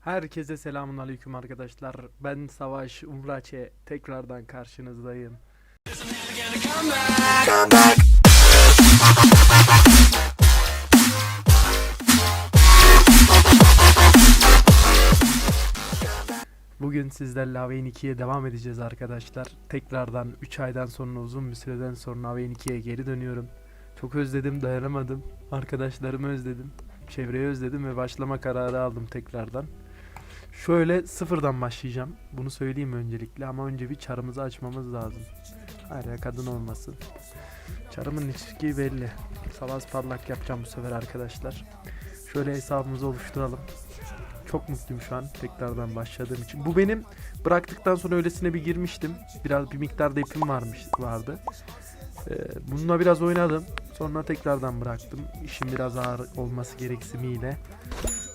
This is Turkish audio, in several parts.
Herkese selamun aleyküm arkadaşlar. Ben Savaş Umraçe tekrardan karşınızdayım. Bugün sizlerle Aveyn 2'ye devam edeceğiz arkadaşlar. Tekrardan 3 aydan sonra uzun bir süreden sonra Aveyn 2'ye geri dönüyorum. Çok özledim, dayanamadım. Arkadaşlarımı özledim. Çevreyi özledim ve başlama kararı aldım tekrardan. Şöyle sıfırdan başlayacağım. Bunu söyleyeyim öncelikle ama önce bir çarımızı açmamız lazım. Hayır ya kadın olmasın. Çarımın ilişki belli. Savaz parlak yapacağım bu sefer arkadaşlar. Şöyle hesabımızı oluşturalım. Çok mutluyum şu an tekrardan başladığım için. Bu benim bıraktıktan sonra öylesine bir girmiştim. Biraz bir miktarda ipim varmış vardı. Ee, bununla biraz oynadım. Sonra tekrardan bıraktım. İşim biraz ağır olması gereksimiyle.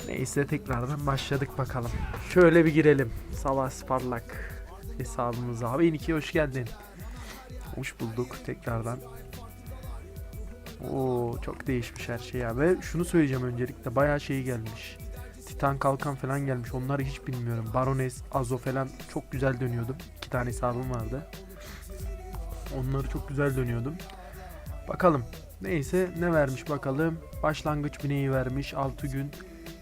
Neyse tekrardan başladık bakalım. Şöyle bir girelim. Savaş parlak hesabımıza. Abi Niki hoş geldin. Hoş bulduk tekrardan. Oo çok değişmiş her şey ya. Ve şunu söyleyeceğim öncelikle bayağı şey gelmiş. Titan kalkan falan gelmiş. Onları hiç bilmiyorum. Barones, Azo falan çok güzel dönüyordum. İki tane hesabım vardı. Onları çok güzel dönüyordum. Bakalım. Neyse ne vermiş bakalım. Başlangıç bineği vermiş. 6 gün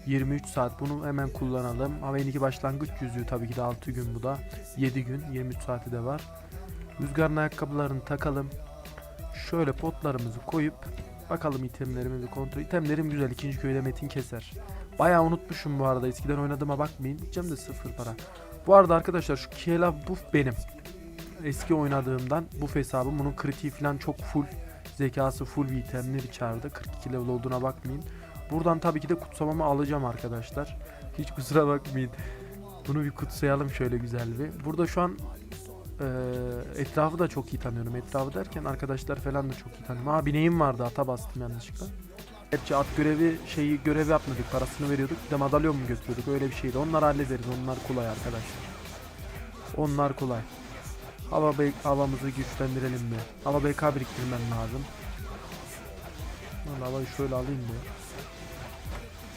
23 saat. Bunu hemen kullanalım. Haven 2 başlangıç yüzüğü tabii ki de 6 gün bu da. 7 gün 23 saati de var. Rüzgarın ayakkabılarını takalım. Şöyle potlarımızı koyup bakalım itemlerimizi kontrol. İtemlerim güzel. ikinci köyde metin keser. Bayağı unutmuşum bu arada. Eskiden oynadığıma bakmayın. Diyeceğim de sıfır para. Bu arada arkadaşlar şu Kiela buff benim. Eski oynadığımdan buff hesabım. Bunun kritiği falan çok full. Zekası full bir itemler içeride. 42 level olduğuna bakmayın. Buradan tabii ki de kutsamamı alacağım arkadaşlar. Hiç kusura bakmayın. Bunu bir kutsayalım şöyle güzel bir. Burada şu an eee, etrafı da çok iyi tanıyorum. Etrafı derken arkadaşlar falan da çok iyi tanıyorum. Aa bineğim vardı ata bastım yanlışlıkla. Gerçi at görevi şeyi görevi yapmadık parasını veriyorduk bir de madalyon mu götürüyorduk öyle bir şeydi. Onları hallederiz onlar kolay arkadaşlar. Onlar kolay. Hava havamızı güçlendirelim mi? Hava BK biriktirmem lazım. Lan havayı şöyle alayım mı?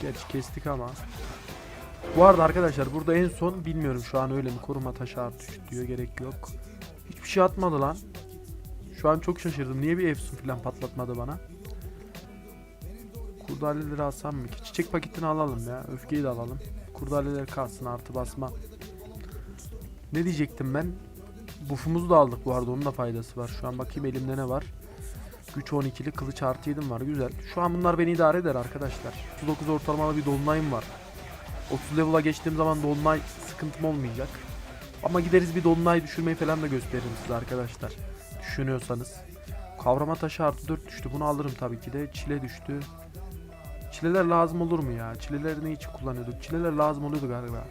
Gerçi kestik ama. Bu arada arkadaşlar burada en son bilmiyorum şu an öyle mi koruma taşı artış diyor gerek yok. Hiçbir şey atmadı lan. Şu an çok şaşırdım. Niye bir Efsun falan patlatmadı bana? Kurdaleleri alsam mı ki? Çiçek paketini alalım ya. Öfkeyi de alalım. Kurdaleler kalsın artı basma. Ne diyecektim ben? Buff'umuzu da aldık bu arada onun da faydası var. Şu an bakayım elimde ne var. Güç 12'li kılıç artı 7'm var güzel. Şu an bunlar beni idare eder arkadaşlar. 39 ortalamalı bir dolunayım var. 30 level'a geçtiğim zaman dolunay sıkıntım olmayacak. Ama gideriz bir dolunay düşürmeyi falan da gösteririm size arkadaşlar. Düşünüyorsanız. Kavrama taşı artı 4 düştü. Bunu alırım tabii ki de. Çile düştü. Çileler lazım olur mu ya? Çileleri ne için kullanıyorduk? Çileler lazım oluyordu galiba.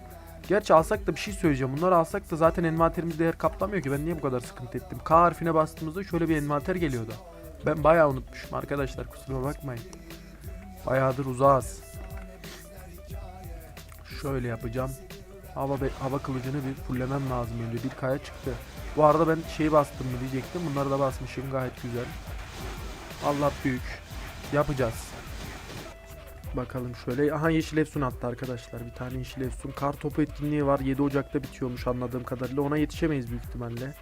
Gerçi alsak da bir şey söyleyeceğim. Bunları alsak da zaten envanterimiz değer kaplamıyor ki. Ben niye bu kadar sıkıntı ettim? K harfine bastığımızda şöyle bir envanter geliyordu. Ben bayağı unutmuşum arkadaşlar kusura bakmayın. Bayağıdır uzağız. Şöyle yapacağım. Hava hava kılıcını bir fullemem lazım önce. Bir kaya çıktı. Bu arada ben şeyi bastım mı diyecektim. Bunları da basmışım gayet güzel. Allah büyük. Yapacağız. Bakalım şöyle. Aha yeşil efsun attı arkadaşlar. Bir tane yeşil efsun. Kar topu etkinliği var. 7 Ocak'ta bitiyormuş anladığım kadarıyla. Ona yetişemeyiz büyük ihtimalle.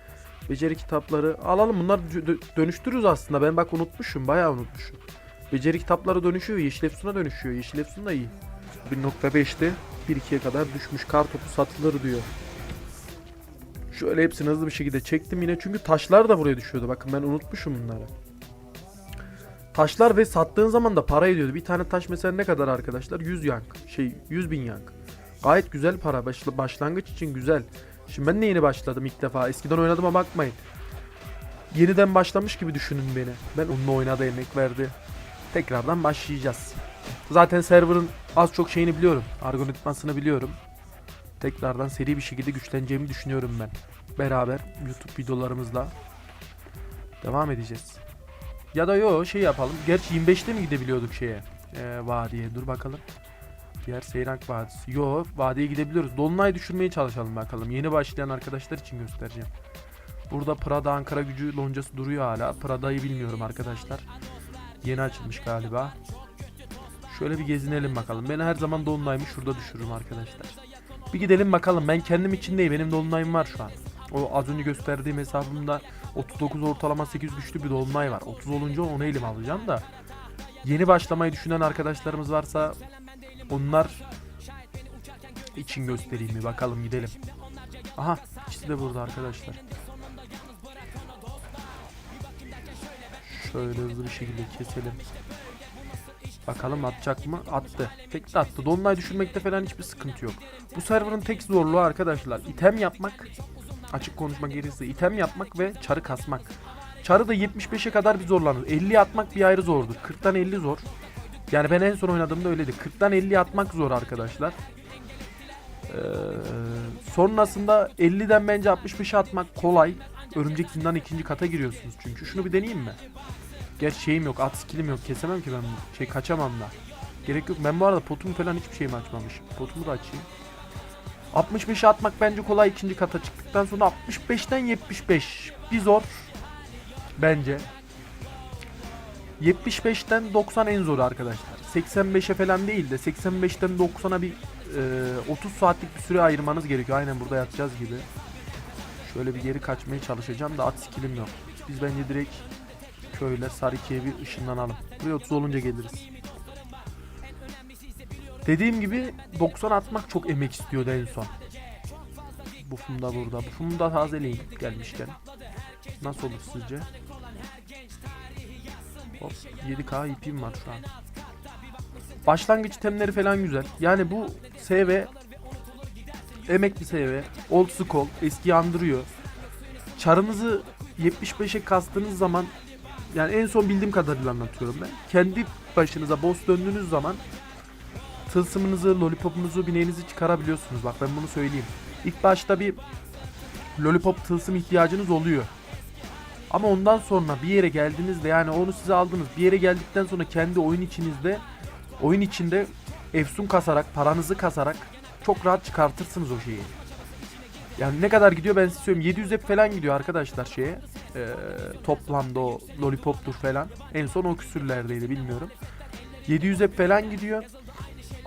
Beceri kitapları alalım. Bunlar dö- dönüştürürüz aslında. Ben bak unutmuşum. Bayağı unutmuşum. Beceri kitapları dönüşüyor. Yeşil efsuna dönüşüyor. Yeşil efsun da iyi. 1.5'te 1-2'ye kadar düşmüş. Kar topu satılır diyor. Şöyle hepsini hızlı bir şekilde çektim yine. Çünkü taşlar da buraya düşüyordu. Bakın ben unutmuşum bunları. Taşlar ve sattığın zaman da para ediyordu. Bir tane taş mesela ne kadar arkadaşlar? 100 yank. Şey 100 bin yank. Gayet güzel para. Başla- başlangıç için güzel. Şimdi ben de yeni başladım ilk defa. Eskiden oynadığıma bakmayın. Yeniden başlamış gibi düşünün beni. Ben onunla oynadı emek verdi. Tekrardan başlayacağız. Zaten server'ın az çok şeyini biliyorum. Algoritmasını biliyorum. Tekrardan seri bir şekilde güçleneceğimi düşünüyorum ben. Beraber YouTube videolarımızla devam edeceğiz. Ya da yo şey yapalım. Gerçi 25'te mi gidebiliyorduk şeye? Ee, vadiye. Dur bakalım. Diğer Seyrank Vadisi. Yo vadiye gidebiliyoruz. Dolunay düşürmeye çalışalım bakalım. Yeni başlayan arkadaşlar için göstereceğim. Burada Prada Ankara gücü loncası duruyor hala. Prada'yı bilmiyorum arkadaşlar. Yeni açılmış galiba. Şöyle bir gezinelim bakalım. Ben her zaman dolunayımı şurada düşürürüm arkadaşlar. Bir gidelim bakalım. Ben kendim için değil. Benim dolunayım var şu an. O az önce gösterdiğim hesabımda 39 ortalama 8 güçlü bir dolunay var. 30 olunca onu elim alacağım da. Yeni başlamayı düşünen arkadaşlarımız varsa onlar için göstereyim bir bakalım gidelim. Aha ikisi de burada arkadaşlar. Şöyle hızlı bir şekilde keselim. Bakalım atacak mı? Attı. Tek de attı. Dolunay düşürmekte falan hiçbir sıkıntı yok. Bu serverın tek zorluğu arkadaşlar item yapmak. Açık konuşmak gerekirse item yapmak ve çarı kasmak. Çarı da 75'e kadar bir zorlanır. 50 atmak bir ayrı zordur. 40'tan 50 zor. Yani ben en son oynadığımda öyleydi. 40'tan 50 atmak zor arkadaşlar. Ee, sonrasında 50'den bence 65'e atmak kolay. Örümcek zindan ikinci kata giriyorsunuz çünkü. Şunu bir deneyeyim mi? Gerçi şeyim yok, at skillim yok. Kesemem ki ben bu. Şey kaçamam da. Gerek yok. Ben bu arada potumu falan hiçbir şeyimi açmamışım. Potumu da açayım. 65'e atmak bence kolay ikinci kata çıktıktan sonra 65'ten 75. Bir zor. Bence. 75'ten 90 en zoru arkadaşlar. 85'e falan değil de 85'ten 90'a bir e, 30 saatlik bir süre ayırmanız gerekiyor. Aynen burada yatacağız gibi. Şöyle bir geri kaçmaya çalışacağım da at skillim yok. Biz bence direkt köyler Sariki'ye bir ışınlanalım. Buraya 30 olunca geliriz. Dediğim gibi 90 atmak çok emek istiyordu en son. Bufum da burada. Bufumu da tazeleyin gelmişken. Nasıl olur sizce? Hop 7k ipim var şu an. Başlangıç itemleri falan güzel. Yani bu SV emekli SV, old school, eski andırıyor. Çarınızı 75'e kastığınız zaman yani en son bildiğim kadarıyla anlatıyorum ben. Kendi başınıza boss döndüğünüz zaman tılsımınızı, lollipopunuzu, bineğinizi çıkarabiliyorsunuz. Bak ben bunu söyleyeyim. İlk başta bir lollipop tılsım ihtiyacınız oluyor. Ama ondan sonra bir yere geldiğinizde yani onu size aldınız. Bir yere geldikten sonra kendi oyun içinizde oyun içinde efsun kasarak, paranızı kasarak çok rahat çıkartırsınız o şeyi. Yani ne kadar gidiyor ben size söyleyeyim. 700 hep falan gidiyor arkadaşlar şeye. Ee, toplamda o lollipoptur falan. En son o küsürlerdeydi bilmiyorum. 700 hep falan gidiyor.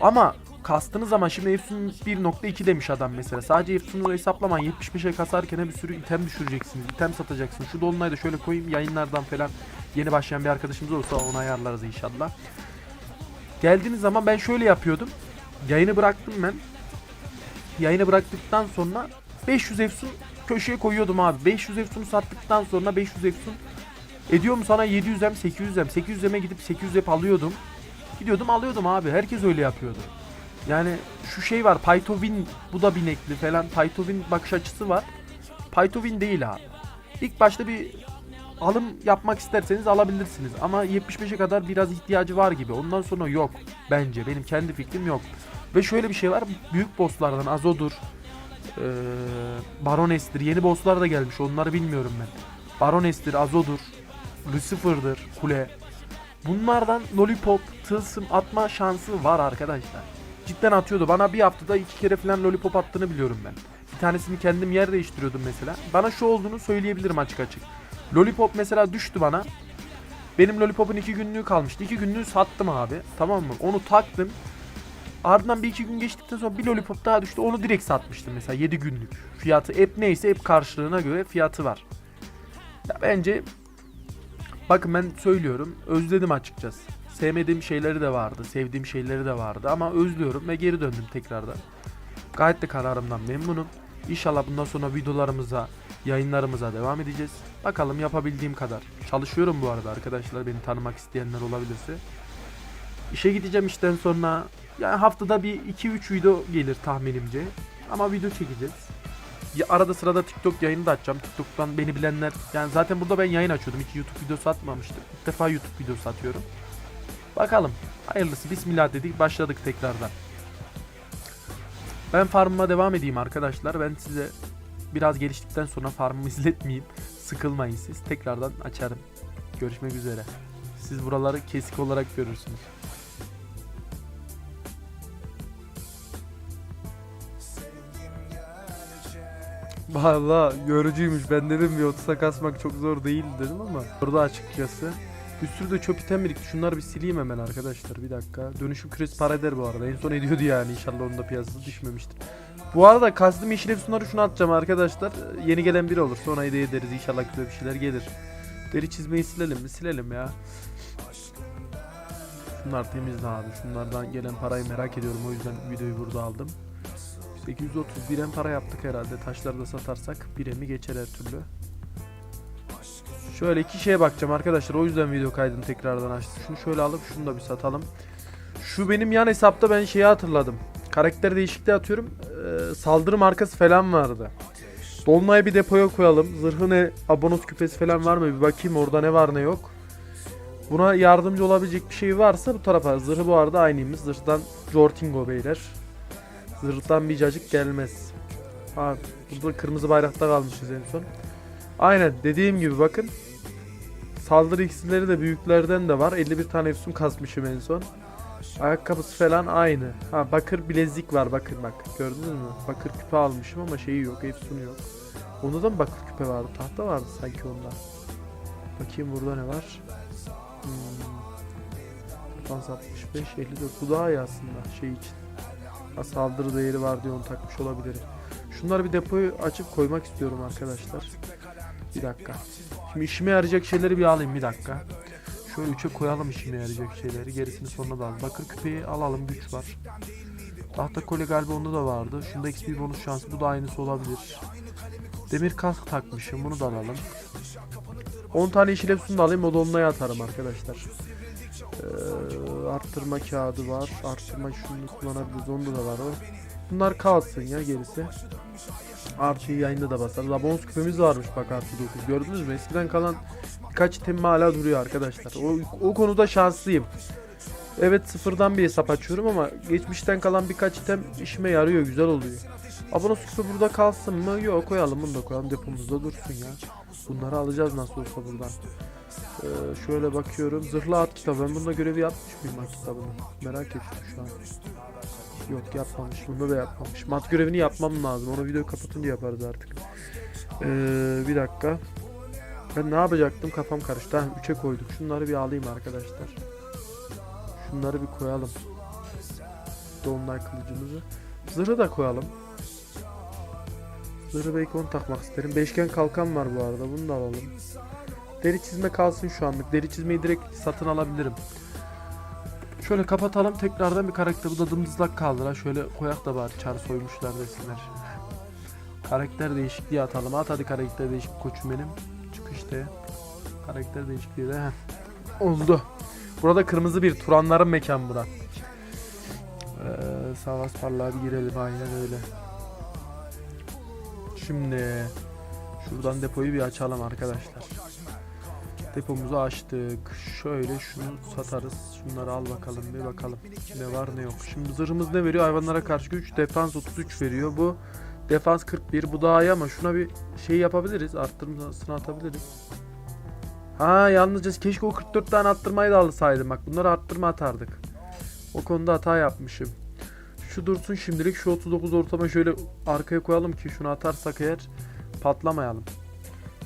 Ama kastınız zaman şimdi Efsun 1.2 demiş adam mesela. Sadece Efsun'u hesaplaman 75'e kasarken bir sürü item düşüreceksiniz. item satacaksınız. Şu dolunayı da şöyle koyayım yayınlardan falan yeni başlayan bir arkadaşımız olursa onu ayarlarız inşallah. Geldiğiniz zaman ben şöyle yapıyordum. Yayını bıraktım ben. Yayını bıraktıktan sonra 500 Efsun köşeye koyuyordum abi. 500 Efsun'u sattıktan sonra 500 Efsun ediyor mu sana 700'em 800'em 800'eme gidip 800 hep alıyordum. Gidiyordum alıyordum abi. Herkes öyle yapıyordu. Yani şu şey var. Python bu da binekli falan. Python bakış açısı var. Python değil abi. İlk başta bir alım yapmak isterseniz alabilirsiniz. Ama 75'e kadar biraz ihtiyacı var gibi. Ondan sonra yok. Bence. Benim kendi fikrim yok. Ve şöyle bir şey var. Büyük bosslardan Azodur, ee, Barones'tir. Yeni bosslar da gelmiş. Onları bilmiyorum ben. Barones'tir, Azodur, Lucifer'dır, Kule. Bunlardan lollipop, tılsım atma şansı var arkadaşlar. Cidden atıyordu. Bana bir haftada iki kere falan lollipop attığını biliyorum ben. Bir tanesini kendim yer değiştiriyordum mesela. Bana şu olduğunu söyleyebilirim açık açık. Lollipop mesela düştü bana. Benim lollipopun iki günlüğü kalmıştı. İki günlüğü sattım abi. Tamam mı? Onu taktım. Ardından bir iki gün geçtikten sonra bir lollipop daha düştü. Onu direkt satmıştım mesela 7 günlük. Fiyatı hep neyse hep karşılığına göre fiyatı var. Ya bence bakın ben söylüyorum özledim açıkçası. Sevmediğim şeyleri de vardı, sevdiğim şeyleri de vardı ama özlüyorum ve geri döndüm tekrardan. Gayet de kararımdan memnunum. İnşallah bundan sonra videolarımıza, yayınlarımıza devam edeceğiz. Bakalım yapabildiğim kadar. Çalışıyorum bu arada arkadaşlar beni tanımak isteyenler olabilirse. İşe gideceğim işten sonra yani haftada bir 2-3 video gelir tahminimce. Ama video çekeceğiz. Arada sırada TikTok yayını da açacağım. TikTok'tan beni bilenler yani zaten burada ben yayın açıyordum. Hiç YouTube videosu atmamıştım. İlk defa YouTube videosu atıyorum. Bakalım. Hayırlısı. Bismillah dedik. Başladık tekrardan. Ben farmıma devam edeyim arkadaşlar. Ben size biraz geliştikten sonra farmımı izletmeyeyim. Sıkılmayın siz. Tekrardan açarım. Görüşmek üzere. Siz buraları kesik olarak görürsünüz. Valla yorucuymuş. Ben dedim bir 30'a kasmak çok zor değil dedim ama burada açıkçası Bir sürü de çöp item birikti. Şunları bir sileyim hemen arkadaşlar. Bir dakika. Dönüşüm küresi para eder bu arada. En son ediyordu yani. İnşallah onun da piyasası düşmemiştir. Bu arada kastım yeşil efsunları şunu atacağım arkadaşlar. Yeni gelen biri olur. Sonra hediye ederiz. İnşallah güzel bir şeyler gelir. Deri çizmeyi silelim mi? Silelim ya. Şunlar temizdi abi. Şunlardan gelen parayı merak ediyorum. O yüzden videoyu burada aldım. 830 birem para yaptık herhalde. Taşları da satarsak biremi geçer her türlü. Şöyle iki şeye bakacağım arkadaşlar. O yüzden video kaydını tekrardan açtım. Şunu şöyle alıp şunu da bir satalım. Şu benim yan hesapta ben şeyi hatırladım. Karakter değişikliği atıyorum. Ee, saldırı markası falan vardı. Dolunay'ı bir depoya koyalım. Zırhı ne? Abonos küpesi falan var mı? Bir bakayım orada ne var ne yok. Buna yardımcı olabilecek bir şey varsa bu tarafa. Zırhı bu arada aynıymış. Zırhtan Jortingo beyler. Zırhtan bir cacık gelmez. Ha, burada kırmızı bayrakta kalmışız en son. Aynen dediğim gibi bakın. Saldırı iksirleri de büyüklerden de var. 51 tane efsun kasmışım en son. Ayakkabısı falan aynı. Ha bakır bilezik var bakın bak. Gördünüz mü? Bakır küpe almışım ama şeyi yok. Efsunu yok. Onda da mı bakır küpe vardı? Tahta vardı sanki onda. Bakayım burada ne var? Hmm. Defans 65, 54. Bu daha iyi aslında şey için. Ha, saldırı değeri var diye onu takmış olabilirim. Şunları bir depoyu açıp koymak istiyorum arkadaşlar. Bir dakika. Şimdi işime yarayacak şeyleri bir alayım bir dakika. Şöyle 3'e koyalım işime yarayacak şeyleri. Gerisini sonra da alalım. Bakır küpeyi alalım güç var. Tahta kolye galiba onda da vardı. Şunda XP bonus şansı. Bu da aynısı olabilir. Demir kask takmışım. Bunu da alalım. 10 tane yeşil da alayım. O da onunla atarım arkadaşlar. Ee, arttırma kağıdı var. Arttırma şunu kullanabiliriz. Onda da var. Bunlar kalsın ya gerisi. Artıyı yayında da basarız. Abonus küpemiz varmış bak artı 9. Gördünüz mü? Eskiden kalan birkaç item hala duruyor arkadaşlar. O, o konuda şanslıyım. Evet sıfırdan bir hesap açıyorum ama geçmişten kalan birkaç item işime yarıyor. Güzel oluyor. Abonus küpü burada kalsın mı? Yok koyalım bunu da koyalım. Depomuzda dursun ya. Bunları alacağız nasıl olsa buradan. Ee, şöyle bakıyorum. Zırhlı at kitabı. Ben bunda görevi yapmış mıyım at kitabını? Merak ettim şu an. Yok yapmamış. Bunda da yapmamış. Mat görevini yapmam lazım. Onu video kapatınca yaparız artık. Ee, bir dakika. Ben ne yapacaktım? Kafam karıştı. Ha, 3'e koyduk. Şunları bir alayım arkadaşlar. Şunları bir koyalım. Dolunay kılıcımızı. Zırhı da koyalım. Zırhı belki onu takmak isterim. Beşgen kalkan var bu arada. Bunu da alalım. Deri çizme kalsın şu anlık. Deri çizmeyi direkt satın alabilirim. Şöyle kapatalım. Tekrardan bir karakter. Bu da dımdızlak kaldı. ha. Şöyle koyak da bari. Çar soymuşlar desinler. Karakter değişikliği atalım. At hadi karakter değişikliği koçum benim. Çık işte. Karakter değişikliği de. heh. Oldu. Burada kırmızı bir Turanların mekan bura. Ee, Savaş parlağa bir girelim aynen öyle. Şimdi şuradan depoyu bir açalım arkadaşlar. Depomuzu açtık. Şöyle şunu satarız. Şunları al bakalım bir bakalım. Ne var ne yok. Şimdi zırhımız ne veriyor? Hayvanlara karşı güç. Defans 33 veriyor. Bu defans 41. Bu daha iyi ama şuna bir şey yapabiliriz. Arttırmasını atabiliriz. Ha yalnızca keşke o 44 tane arttırmayı da alsaydım. Bak bunları arttırma atardık. O konuda hata yapmışım. Şu dursun şimdilik. Şu 39 ortama şöyle arkaya koyalım ki şunu atarsak eğer patlamayalım.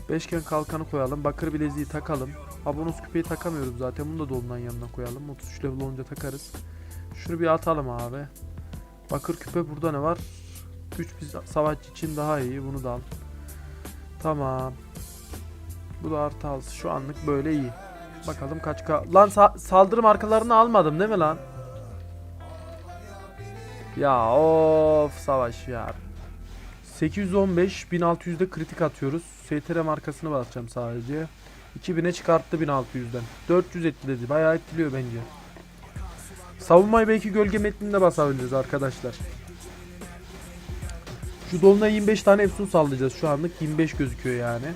Beşgen kalkanı koyalım. Bakır bileziği takalım. Abonus küpeyi takamıyoruz zaten. Bunu da dolundan yanına koyalım. 33 level olunca takarız. Şunu bir atalım abi. Bakır küpe burada ne var? Güç bir savaşçı için daha iyi. Bunu da al. Tamam. Bu da artı alsın. Şu anlık böyle iyi. Bakalım kaç ka... Lan sa- saldırı markalarını almadım değil mi lan? Ya of savaş ya. 815 1600'de kritik atıyoruz. STR markasını basacağım sadece. 2000'e çıkarttı 1600'den. 400 etkiledi. Bayağı etkiliyor bence. Savunmayı belki gölge metninde basabiliriz arkadaşlar. Şu dolunay 25 tane efsun sallayacağız şu anlık 25 gözüküyor yani.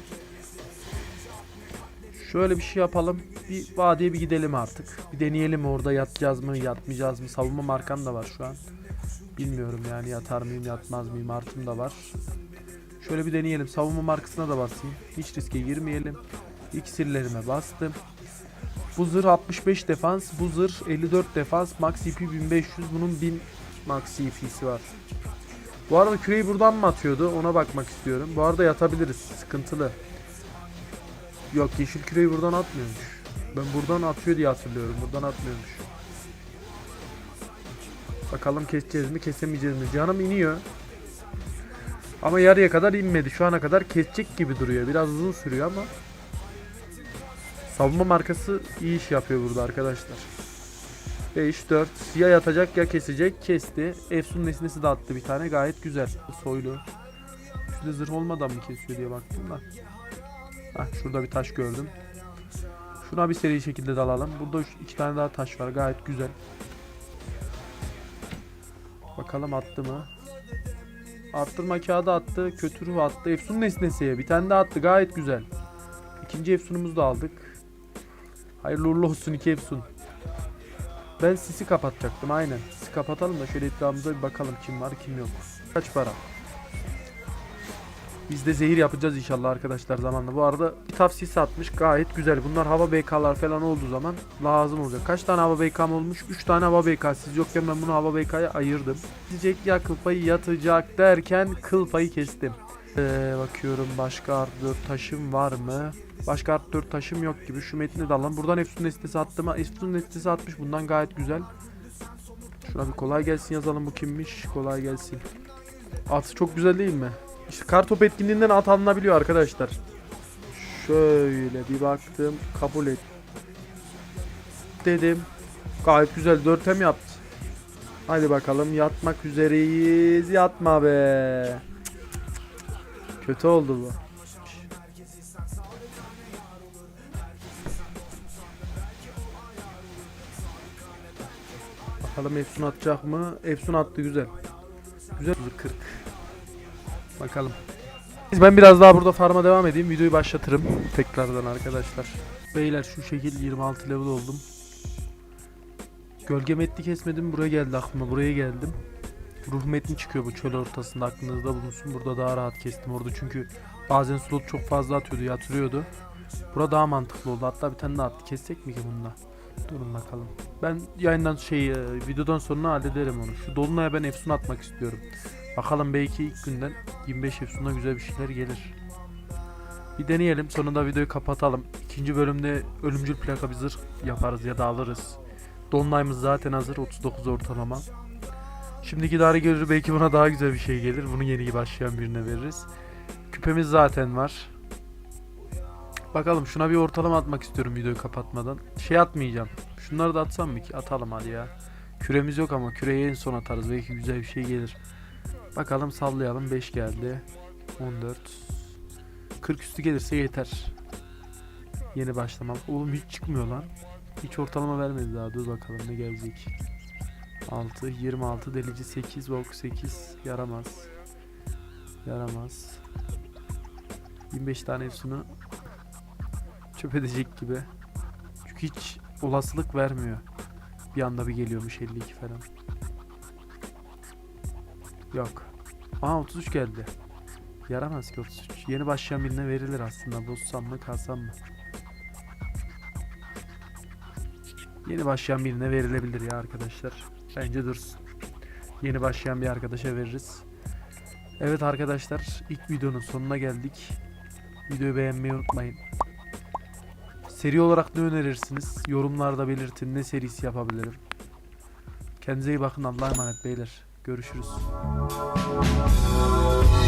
Şöyle bir şey yapalım. Bir vadiye bir gidelim artık. Bir deneyelim orada yatacağız mı yatmayacağız mı. Savunma markam da var şu an. Bilmiyorum yani yatar mıyım yatmaz mıyım artım da var. Şöyle bir deneyelim. Savunma markasına da basayım. Hiç riske girmeyelim. İksirlerime bastım. Bu zırh 65 defans. Bu zırh 54 defans. Max EP 1500. Bunun 1000 max EP'si var. Bu arada küreyi buradan mı atıyordu? Ona bakmak istiyorum. Bu arada yatabiliriz. Sıkıntılı. Yok yeşil küreyi buradan atmıyormuş. Ben buradan atıyor diye hatırlıyorum. Buradan atmıyormuş. Bakalım keseceğiz mi kesemeyeceğiz mi? Canım iniyor. Ama yarıya kadar inmedi. Şu ana kadar kesecek gibi duruyor. Biraz uzun sürüyor ama. Savunma markası iyi iş yapıyor burada arkadaşlar. 5 4 ya yatacak ya kesecek. Kesti. Efsun nesnesi de attı bir tane. Gayet güzel. Soylu. Şurada zırh olmadan mı kesiyor diye baktım da. Hah şurada bir taş gördüm. Şuna bir seri şekilde dalalım. Burada üç- iki tane daha taş var. Gayet güzel. Bakalım attı mı? Arttırma kağıdı attı. Kötü ruh attı. Efsun nesnesi. Bir tane daha attı. Gayet güzel. İkinci Efsun'umuzu da aldık. Hayırlı uğurlu olsun iki Efsun. Ben sisi kapatacaktım aynen. Sisi kapatalım da şöyle etrafımıza bir bakalım kim var kim yok. Kaç para? Biz de zehir yapacağız inşallah arkadaşlar zamanla. Bu arada bir tavsiyesi atmış gayet güzel. Bunlar hava BK'lar falan olduğu zaman lazım olacak. Kaç tane hava BK'm olmuş? 3 tane hava BK. Siz yokken ben bunu hava BK'ya ayırdım. Diyecek ya kıl payı yatacak derken kıl payı kestim. Ee, bakıyorum başka art 4 taşım var mı? Başka art 4 taşım yok gibi. Şu metni de alalım. Buradan Efsun Nestesi attım. Efsun Nestesi atmış. Bundan gayet güzel. Şuna bir kolay gelsin yazalım bu kimmiş. Kolay gelsin. At çok güzel değil mi? İşte kartop etkinliğinden at alınabiliyor arkadaşlar. Şöyle bir baktım. Kabul et. Dedim. Gayet güzel. Dörte mi yaptı? Hadi bakalım yatmak üzereyiz. Yatma be. Kötü oldu bu. Bakalım Efsun atacak mı? Efsun attı güzel. Güzel 40. Bakalım. Ben biraz daha burada farma devam edeyim. Videoyu başlatırım tekrardan arkadaşlar. Beyler şu şekil 26 level oldum. Gölge metni kesmedim. Buraya geldi aklıma. Buraya geldim. Ruh metni çıkıyor bu çöl ortasında aklınızda bulunsun. Burada daha rahat kestim orada çünkü bazen slot çok fazla atıyordu yatırıyordu. Burada daha mantıklı oldu. Hatta bir tane daha attı. Kessek mi ki bununla? Durun bakalım. Ben yayından şey e, videodan sonra hallederim onu. Şu dolunaya ben efsun atmak istiyorum. Bakalım belki ilk günden 25 efsuna güzel bir şeyler gelir. Bir deneyelim sonunda videoyu kapatalım. İkinci bölümde ölümcül plaka bir zırh yaparız ya da alırız. Dolunayımız zaten hazır 39 ortalama. Şimdiki idare gelir belki buna daha güzel bir şey gelir. Bunu yeni başlayan birine veririz. Küpemiz zaten var. Bakalım şuna bir ortalama atmak istiyorum videoyu kapatmadan. Şey atmayacağım. Şunları da atsam mı ki? Atalım hadi ya. Küremiz yok ama küreyi en son atarız. Belki güzel bir şey gelir. Bakalım sallayalım. 5 geldi. 14. 40 üstü gelirse yeter. Yeni başlamam. Oğlum hiç çıkmıyor lan. Hiç ortalama vermedi daha. Dur bakalım ne gelecek. 6, 26, delici 8, bok 8. Yaramaz. Yaramaz. 25 tane efsunu çöp edecek gibi. Çünkü hiç olasılık vermiyor. Bir anda bir geliyormuş 52 falan. Yok. Aa 33 geldi. Yaramaz ki 33. Yeni başlayan birine verilir aslında. Bozsam mı kalsam mı? Yeni başlayan birine verilebilir ya arkadaşlar. Bence dursun. Yeni başlayan bir arkadaşa veririz. Evet arkadaşlar ilk videonun sonuna geldik. Videoyu beğenmeyi unutmayın. Seri olarak ne önerirsiniz? Yorumlarda belirtin ne serisi yapabilirim. Kendinize iyi bakın Allah'a emanet beyler. Görüşürüz. Música